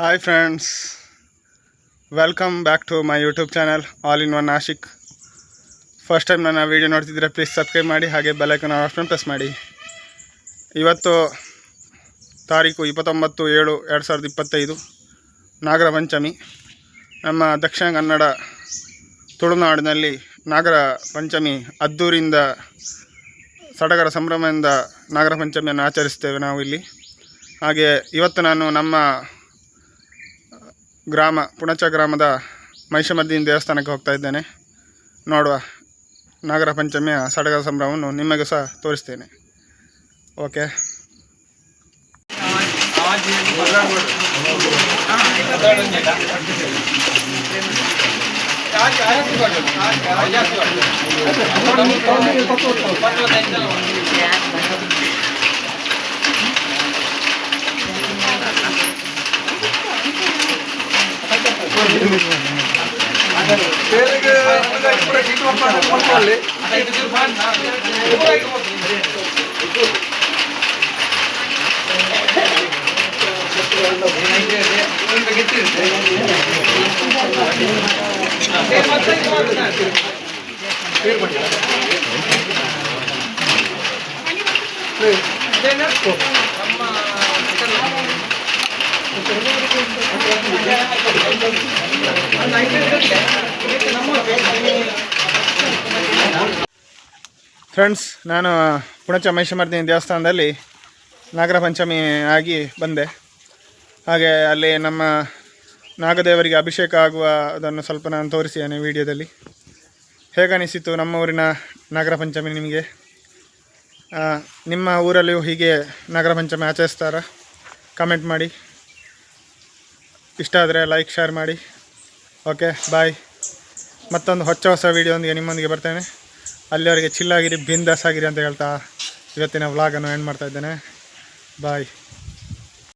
Hi friends welcome back to my YouTube channel all in one Nashik first time ನನ್ನ video ನೋಡ್ತಿದ್ರೆ please subscribe ಮಾಡಿ, ಹಾಗೆ bell icon option press ಮಾಡಿ. ಇವತ್ತು ತಾರೀಕು ಇಪ್ಪತ್ತೊಂಬತ್ತು ಏಳು ಎರಡು ಸಾವಿರದ ಇಪ್ಪತ್ತೈದು ನಾಗರ ಪಂಚಮಿ ನಮ್ಮ ದಕ್ಷಿಣ ಕನ್ನಡ ತುಳುನಾಡಿನಲ್ಲಿ ನಾಗರ ಪಂಚಮಿ ಅದ್ದೂರಿಂದ ಸಡಗರ ಸಂಭ್ರಮದಿಂದ ನಾಗರ ಪಂಚಮಿಯನ್ನು ಆಚರಿಸ್ತೇವೆ ನಾವು ಇಲ್ಲಿ. ಹಾಗೆ ಇವತ್ತು ನಾನು ನಮ್ಮ ಗ್ರಾಮ, ಪುಣಚ ಗ್ರಾಮದ ಮಹಿಷಮದ್ದಿನ ದೇವಸ್ಥಾನಕ್ಕೆ ಹೋಗ್ತಾ ಇದ್ದೇನೆ. ನೋಡುವ ನಾಗರ ಪಂಚಮಿಯ ಸಡಗರ ಸಂಭ್ರಮವನ್ನು ನಿಮಗೆ ಸಹ ತೋರಿಸ್ತೇನೆ. ಓಕೆ. ನಮ್ಮ ಫ್ರೆಂಡ್ಸ್ ನಾನು ಪುಣಚ ಮಹಿಷಮರ್ದಿನಿ ದೇವಸ್ಥಾನದಲ್ಲಿ ನಾಗರ ಪಂಚಮಿ ಆಗಿ ಬಂದೆ. ಹಾಗೆ ಅಲ್ಲಿ ನಮ್ಮ ನಾಗದೇವರಿಗೆ ಅಭಿಷೇಕ ಆಗುವ ಅದನ್ನು ಸ್ವಲ್ಪ ನಾನು ತೋರಿಸಿದ್ದೇನೆ ವಿಡಿಯೋದಲ್ಲಿ. ಹೇಗನಿಸಿತು ನಮ್ಮ ಊರಿನ ನಾಗರ ಪಂಚಮಿ ನಿಮಗೆ? ನಿಮ್ಮ ಊರಲ್ಲಿಯೂ ಹೀಗೆ ನಾಗರ ಪಂಚಮಿ ಆಚರಿಸ್ತಾರಾ? ಕಮೆಂಟ್ ಮಾಡಿ. ಇಷ್ಟ ಆದರೆ ಲೈಕ್ ಶೇರ್ ಮಾಡಿ. Okay, bye. ಮತ್ತೊಂದು ಹೊಚ್ಚ ಹೊಸ ವೀಡಿಯೋಂದಿಗೆ ನಿಮ್ಮೊಂದಿಗೆ ಬರ್ತೇನೆ. ಅಲ್ಲಿವರೆಗೆ ಚಿಲ್ಲಾಗಿರಿ ಬಿಂದಾಸಾಗಿರಿ ಅಂತ ಹೇಳ್ತಾ ಇವತ್ತಿನ ವ್ಲಾಗನ್ನು ಎಂಡ್ ಮಾಡ್ತಾ ಇದ್ದೇನೆ. ಬಾಯ್.